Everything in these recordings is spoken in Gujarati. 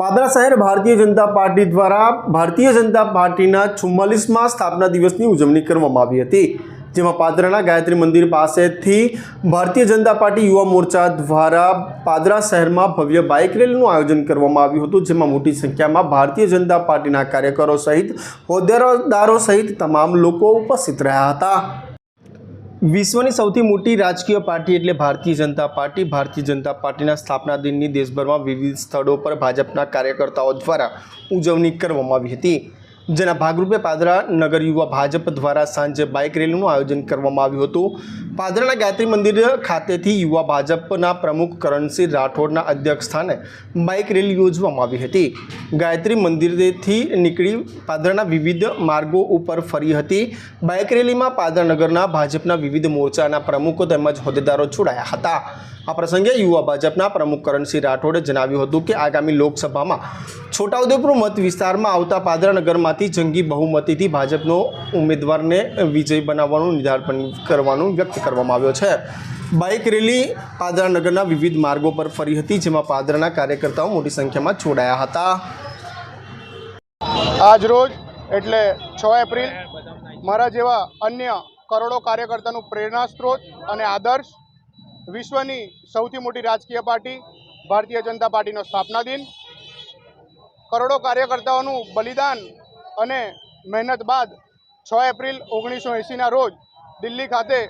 પાદરા શહેર ભારતીય જનતા પાર્ટી દ્વારા ભારતીય જનતા પાર્ટીના ચુમ્માલીસમાં સ્થાપના દિવસની ઉજવણી કરવામાં આવી હતી, જેમાં પાદરાના ગાયત્રી મંદિર પાસેથી ભારતીય જનતા પાર્ટી યુવા મોરચા દ્વારા પાદરા શહેરમાં ભવ્ય બાઇક રેલીનું આયોજન કરવામાં આવ્યું હતું, જેમાં મોટી સંખ્યામાં ભારતીય જનતા પાર્ટીના કાર્યકરો સહિત હોદ્દેદારો સહિત તમામ લોકો ઉપસ્થિત રહ્યા હતા. વિશ્વની સૌથી મોટી રાજકીય પાર્ટી એટલે ભારતીય જનતા પાર્ટી. ભારતીય જનતા પાર્ટીના સ્થાપના દિનની દેશભરમાં વિવિધ સ્થળો પર ભાજપના કાર્યકર્તાઓ દ્વારા ઉજવણી કરવામાં આવી હતી. જેના ભાગરૂપે પાદરા નગર યુવા ભાજપ દ્વારા સાંજે બાઇક રેલીનું આયોજન કરવામાં આવ્યું હતું. પાદરાના ગાયત્રી મંદિર ખાતેથી યુવા ભાજપના પ્રમુખ કરણસિંહ રાઠોડના અધ્યક્ષ સ્થાને બાઇક રેલી યોજવામાં આવી હતી. ગાયત્રી મંદિરેથી નીકળી પાદરાના વિવિધ માર્ગો ઉપર ફરી હતી. બાઇક રેલીમાં પાદરા નગરના ભાજપના વિવિધ મોરચાના પ્રમુખો તેમજ હોદ્દેદારો જોડાયા હતા. આ પ્રસંગે યુવા ભાજપના પ્રમુખ કરણસિંહ રાઠોડે જણાવ્યું હતું કે આગામી લોકસભામાં છોટાઉદેપુર મત વિસ્તારમાં આવતા પાદરા નગરમાંથી જંગી બહુમતીથી ભાજપનો ઉમેદવારને વિજય બનાવવાનું નિર્ધાર કરવાનું વ્યક્ત કરવામાં આવ્યો છે. બાઇક રેલી પાદરા નગરના વિવિધ માર્ગો પર ફરી હતી, જેમાં પાદરાના કાર્યકર્તાઓ મોટી સંખ્યામાં જોડાયા હતા. આજ રોજ, એટલે છ એપ્રિલ, મારા જેવા અન્ય કરોડો કાર્યકર્તાનું પ્રેરણા સ્ત્રોત અને આદર્શ વિશ્વની સૌથી મોટી રાજકીય પાર્ટી ભારતીય જનતા પાર્ટીનો સ્થાપના દિન. કરોડો કાર્યકર્તાઓનું બલિદાન અને મહેનત બાદ છ એપ્રિલ ઓગણીસો એંસીના રોજ દિલ્હી ખાતે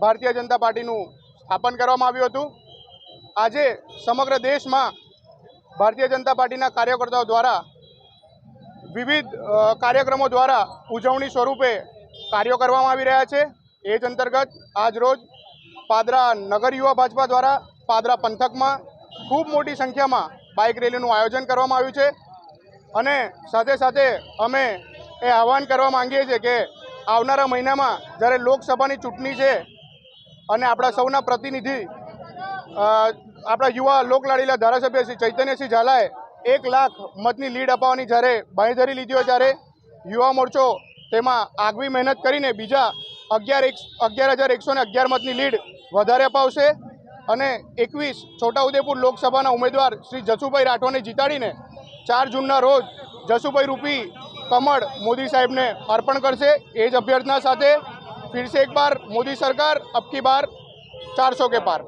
ભારતીય જનતા પાર્ટીનું સ્થાપન કરવામાં આવ્યું હતું. આજે સમગ્ર દેશમાં ભારતીય જનતા પાર્ટીના કાર્યકર્તાઓ દ્વારા વિવિધ કાર્યક્રમો દ્વારા ઉજવણી સ્વરૂપે કાર્યો કરવામાં આવી રહ્યા છે. એ જ અંતર્ગત આજ રોજ પાદરા નગર યુવા ભાજપા દ્વારા પાદરા પંથકમાં ખૂબ મોટી સંખ્યામાં બાઇક રેલીનું આયોજન કરવામાં આવ્યું છે. અને સાથે સાથે અમે એ આહવાન કરવા માંગીએ છીએ કે આવનારા મહિનામાં જ્યારે લોકસભાની ચૂંટણી છે અને આપણા સૌના પ્રતિનિધિ આપણા યુવા લોકલાડીલા ધારાસભ્ય શ્રી ચૈતન્યસિંહ ઝાલાએ એક લાખ મતની લીડ અપાવવાની જ્યારે બાંયધરી લીધી હોય ત્યારે યુવા મોરચો તેમાં આગવી મહેનત કરીને બીજા અગિયાર એક અગિયાર હજાર એકસો ને અગિયાર મતની લીડ વધારે અપાવશે અને એકવીસ છોટાઉદેપુર લોકસભાના ઉમેદવાર શ્રી જસુભાઈ રાઠોડને જીતાડીને ચાર જૂનના રોજ જસુભાઈ રૂપી, કમળ, મોદી સાહેબને અર્પણ કરશે. એ જ અભ્યર્થના સાથે ફિર સે એક બાર, મોદી સરકાર અબકી બાર, ચારસો કે પાર.